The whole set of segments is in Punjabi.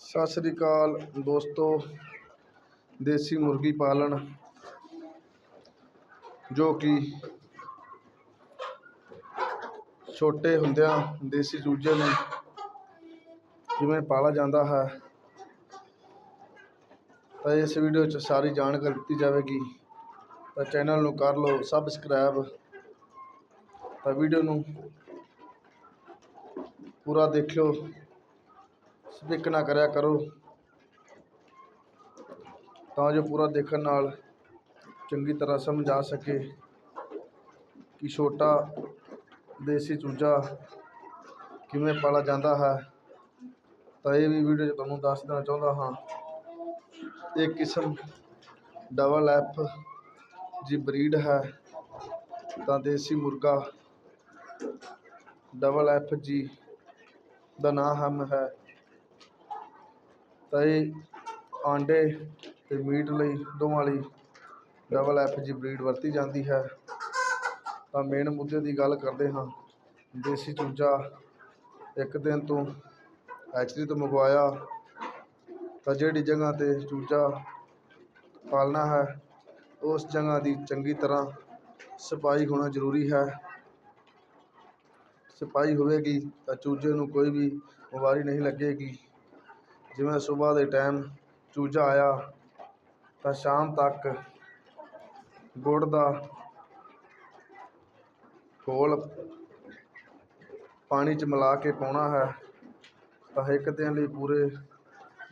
ਸਤਿ ਸ੍ਰੀ ਅਕਾਲ ਦੋਸਤੋ, ਦੇਸੀ ਮੁਰਗੀ ਪਾਲਣ, ਜੋ ਕਿ ਛੋਟੇ ਹੁੰਦਿਆਂ ਦੇਸੀ ਚੂਜ਼ੇ ਨੂੰ ਜਿਵੇਂ ਪਾਲਾ ਜਾਂਦਾ ਹੈ, ਤਾਂ ਇਸ ਵੀਡੀਓ 'ਚ ਸਾਰੀ ਜਾਣਕਾਰੀ ਦਿੱਤੀ ਜਾਵੇਗੀ। ਤਾਂ ਚੈਨਲ ਨੂੰ ਕਰ ਲਓ ਸਬਸਕ੍ਰਾਈਬ। ਤਾਂ ਵੀਡੀਓ ਨੂੰ ਪੂਰਾ ਦੇਖਿਓ। ਸਕਿਪ ਨਾ ਕਰਿਆ ਕਰੋ। ਤਾਂ ਜੋ ਪੂਰਾ ਦੇਖਣ ਨਾਲ ਚੰਗੀ ਤਰ੍ਹਾਂ ਸਮਝ ਆ ਸਕੇ ਕਿ ਛੋਟਾ ਦੇਸੀ ਚੂਜ਼ਾ ਕਿਵੇਂ ਪਾਲਾ ਜਾਂਦਾ ਹੈ। ਤਾਂ ਇਹ ਵੀ ਵੀਡੀਓ 'ਚ ਤੁਹਾਨੂੰ ਦੱਸ ਦੇਣਾ ਚਾਹੁੰਦਾ ਹਾਂ। ਇਹ ਕਿਸਮ ਡਬਲ ਐਫ ਜੀ ਬਰੀਡ ਹੈ। ਤਾਂ ਦੇਸੀ ਮੁਰਗਾ ਡਬਲ ਐਫ ਜੀ ਦਾ ਨਾਂ ਹਮ ਹੈ। ਤਾਂ ਇਹ ਆਂਡੇ ਅਤੇ ਮੀਟ ਲਈ ਦੋਵਾਂ ਲਈ ਡਬਲ ਐਫ ਜੀ ਬਰੀਡ ਵਰਤੀ ਜਾਂਦੀ ਹੈ। ਤਾਂ ਮੇਨ ਮੁੱਦੇ ਦੀ ਗੱਲ ਕਰਦੇ ਹਾਂ। ਦੇਸੀ ਚੂਜ਼ਾ ਇੱਕ ਦਿਨ ਤੋਂ ਐਚਰੀ ਤੋਂ ਮੰਗਵਾਇਆ। ਤਾਂ ਜਿਹੜੀ ਜਗ੍ਹਾ 'ਤੇ ਚੂਜ਼ਾ ਪਾਲਣਾ ਹੈ, ਉਸ ਜਗ੍ਹਾ ਦੀ ਚੰਗੀ ਤਰ੍ਹਾਂ ਸਫ਼ਾਈ ਹੋਣਾ ਜ਼ਰੂਰੀ ਹੈ। ਸਫ਼ਾਈ ਹੋਵੇਗੀ ਤਾਂ ਚੂਜ਼ੇ ਨੂੰ ਕੋਈ ਵੀ ਬਿਮਾਰੀ ਨਹੀਂ ਲੱਗੇਗੀ। ਜਿਵੇਂ ਸਵੇਰ ਦੇ ਟਾਈਮ ਚੂਜ਼ਾ ਆਇਆ ਤਾਂ ਸ਼ਾਮ ਤੱਕ ਗੁੜ ਦਾ ਘੋਲ ਪਾਣੀ 'ਚ ਮਿਲਾ ਕੇ ਪਾਉਣਾ ਹੈ ਤਾਂ ਇੱਕ ਦਿਨ ਲਈ ਪੂਰੇ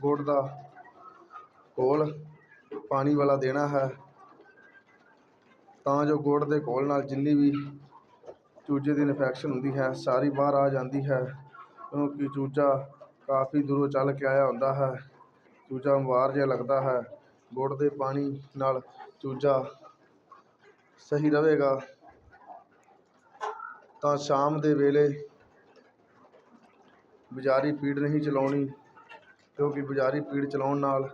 ਗੁੜ ਦਾ ਘੋਲ ਪਾਣੀ ਵਾਲਾ ਦੇਣਾ ਹੈ। ਤਾਂ ਜੋ ਗੁੜ ਦੇ ਘੋਲ ਨਾਲ ਜਿੰਨੀ ਵੀ ਚੂਜ਼ੇ ਦੀ ਇਨਫੈਕਸ਼ਨ ਹੁੰਦੀ ਹੈ, ਸਾਰੀ ਬਾਹਰ ਆ ਜਾਂਦੀ ਹੈ, ਕਿਉਂਕਿ ਚੂਜ਼ਾ ਕਾਫੀ ਦੂਰੋਂ ਚੱਲ ਕੇ ਆਇਆ ਹੁੰਦਾ ਹੈ। ਚੂਜ਼ਾ ਬਿਮਾਰ ਜਿਹਾ ਲੱਗਦਾ ਹੈ। ਗੁੜ ਦੇ ਪਾਣੀ ਨਾਲ ਚੂਜ਼ਾ ਸਹੀ ਰਹੇਗਾ। ਤਾਂ ਸ਼ਾਮ ਦੇ ਵੇਲੇ ਬਜ਼ਾਰੀ ਫੀਡ ਨਹੀਂ ਚਲਾਉਣੀ, ਕਿਉਂਕਿ ਬਜ਼ਾਰੀ ਫੀਡ ਚਲਾਉਣ ਨਾਲ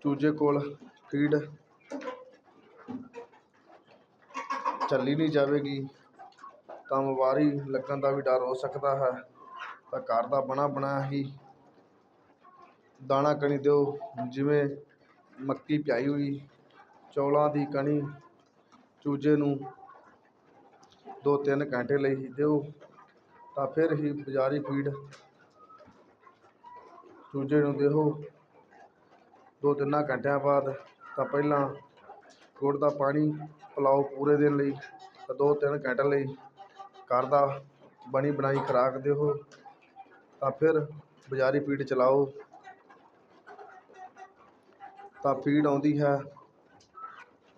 ਚੂਜ਼ੇ ਕੋਲ ਫੀਡ ਚੱਲੀ ਨਹੀਂ ਜਾਵੇਗੀ, ਤਾਂ ਬਿਮਾਰੀ ਲੱਗਣ ਦਾ ਵੀ ਡਰ ਹੋ ਸਕਦਾ ਹੈ। ਤਾਂ ਘਰ ਦਾ ਬਣਾ ਬਣਾਇਆ ਹੀ ਦਾਣਾ ਕਣੀ ਦਿਓ, ਜਿਵੇਂ ਮੱਕੀ ਪਿਆਈ ਹੋਈ, ਚੌਲਾਂ ਦੀ ਕਣੀ ਚੂਜ਼ੇ ਨੂੰ ਦੋ ਤਿੰਨ ਘੰਟੇ ਲਈ ਹੀ ਦਿਓ, ਤਾਂ ਫਿਰ ਹੀ ਬਜ਼ਾਰੀ ਫੀਡ ਚੂਜ਼ੇ ਨੂੰ ਦਿਓ। ਦੋ ਤਿੰਨਾਂ ਘੰਟਿਆਂ ਬਾਅਦ ਤਾਂ ਪਹਿਲਾਂ ਗੁੜ ਦਾ ਪਾਣੀ ਪਿਲਾਓ ਪੂਰੇ ਦਿਨ ਲਈ, ਤਾਂ ਦੋ ਤਿੰਨ ਘੰਟੇ ਲਈ ਘਰ ਦਾ ਬਣੀ ਬਣਾਈ ਖੁਰਾਕ ਦਿਓ। ਤਾਂ ਫਿਰ ਬਜ਼ਾਰੀ ਫੀਡ ਚਲਾਓ। ਤਾਂ ਫੀਡ ਆਉਂਦੀ ਹੈ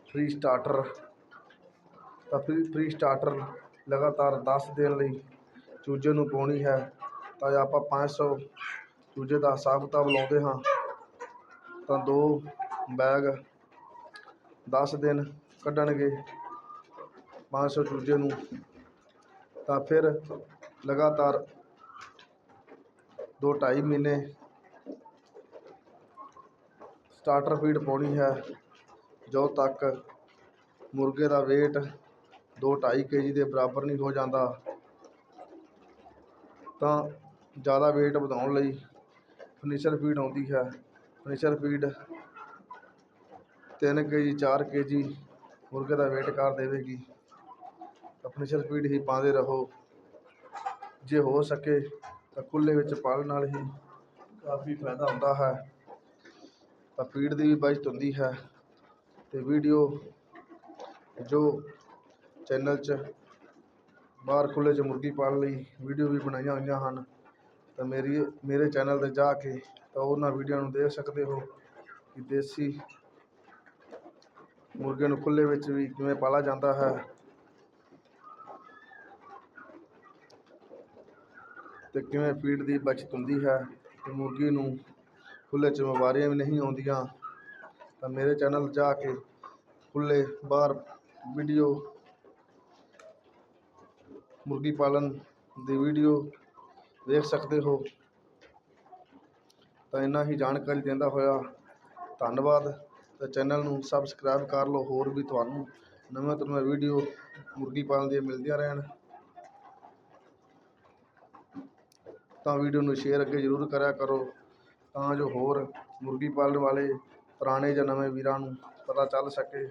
ਫ੍ਰੀ ਸਟਾਰਟਰ ਤਾਂ ਫ੍ਰੀ ਫ੍ਰੀ ਸਟਾਰਟਰ ਲਗਾਤਾਰ 10 ਦਿਨ ਲਈ ਚੂਜ਼ੇ ਨੂੰ ਪਾਉਣੀ ਹੈ। ਤਾਂ ਆਪਾਂ 500 ਚੂਜ਼ੇ ਦਾ ਹਿਸਾਬ ਕਿਤਾਬ ਲਾਉਂਦੇ ਹਾਂ। ਤਾਂ ਦੋ ਬੈਗ 10 ਦਿਨ ਕੱਢਣਗੇ 500 ਚੂਜ਼ੇ ਨੂੰ। ਤਾਂ ਫਿਰ ਲਗਾਤਾਰ ਦੋ ਢਾਈ ਮਹੀਨੇ ਸਟਾਰਟਰ ਫੀਡ ਪਾਉਣੀ ਹੈ। ਜਦੋਂ ਤੱਕ ਮੁਰਗੇ ਦਾ ਵੇਟ ਦੋ ਢਾਈ ਕੇ ਜੀ ਦੇ ਬਰਾਬਰ ਨਹੀਂ ਹੋ ਜਾਂਦਾ, ਤਾਂ ਜ਼ਿਆਦਾ ਵੇਟ ਵਧਾਉਣ ਲਈ ਫਰਨੀਚਰ ਫੀਡ ਆਉਂਦੀ ਹੈ। ਫਰਨੀਚਰ ਫੀਡ ਤਿੰਨ ਕੇ ਜੀ ਚਾਰ ਕੇ ਜੀ ਮੁਰਗੇ ਦਾ ਵੇਟ ਕਰ ਦੇਵੇਗੀ। ਤਾਂ ਫਰਨੀਚਰ ਫੀਡ ਹੀ ਪਾਉਂਦੇ ਰਹੋ। ਜੇ ਹੋ ਸਕੇ ਤਾਂ ਖੁੱਲ੍ਹੇ ਵਿੱਚ ਪਾਲਣ ਨਾਲ ਹੀ ਕਾਫੀ ਫਾਇਦਾ ਹੁੰਦਾ ਹੈ। ਤਾਂ ਫੀਡ ਦੀ ਵੀ ਬਚਤ ਹੁੰਦੀ ਹੈ ਅਤੇ ਵੀਡੀਓ ਜੋ ਚੈਨਲ 'ਚ ਬਾਹਰ ਖੁੱਲ੍ਹੇ 'ਚ ਮੁਰਗੀ ਪਾਲਣ ਲਈ ਵੀਡੀਓ ਵੀ ਬਣਾਈਆਂ ਹੋਈਆਂ ਹਨ, ਤਾਂ ਮੇਰੀ, ਮੇਰੇ ਚੈਨਲ 'ਤੇ ਜਾ ਕੇ ਤਾਂ ਉਹਨਾਂ ਵੀਡੀਓ ਨੂੰ ਦੇਖ ਸਕਦੇ ਹੋ ਕਿ ਦੇਸੀ ਮੁਰਗੇ ਨੂੰ ਖੁੱਲ੍ਹੇ ਵਿੱਚ ਵੀ ਕਿਵੇਂ ਪਾਲਾ ਜਾਂਦਾ ਹੈ। ਅਤੇ ਕਿਵੇਂ ਫੀਡ ਦੀ ਬਚਤ ਹੁੰਦੀ ਹੈ ਅਤੇ ਮੁਰਗੀ ਨੂੰ ਖੁੱਲ੍ਹੇ 'ਚ ਬਿਮਾਰੀਆਂ ਵੀ ਨਹੀਂ ਆਉਂਦੀਆਂ, ਤਾਂ ਮੇਰੇ ਚੈਨਲ ਜਾ ਕੇ ਖੁੱਲ੍ਹੇ ਬਾਹਰ ਵੀਡੀਓ ਮੁਰਗੀ ਪਾਲਣ ਦੀ ਵੀਡੀਓ ਦੇਖ ਸਕਦੇ ਹੋ। ਤਾਂ ਇੰਨਾ ਹੀ ਜਾਣਕਾਰੀ ਦਿੰਦਾ ਹੋਇਆ, ਧੰਨਵਾਦ। ਅਤੇ ਚੈਨਲ ਨੂੰ ਸਬਸਕ੍ਰਾਈਬ ਕਰ ਲਓ, ਹੋਰ ਵੀ ਤੁਹਾਨੂੰ ਨਵੇਂ ਤੋਂ ਨਵੇਂ ਵੀਡੀਓ ਮੁਰਗੀ ਪਾਲਣ ਦੀਆਂ ਮਿਲਦੀਆਂ ਰਹਿਣ। ਤਾਂ ਵੀਡੀਓ ਨੂੰ ਸ਼ੇਅਰ ਅੱਗੇ ਜ਼ਰੂਰ ਕਰਿਆ ਕਰੋ। ਤਾਂ ਜੋ ਹੋਰ ਮੁਰਗੀ ਪਾਲਣ ਵਾਲੇ ਪੁਰਾਣੇ ਜਾਂ ਨਵੇਂ ਵੀਰਾਂ ਨੂੰ ਪਤਾ ਚੱਲ ਸਕੇ।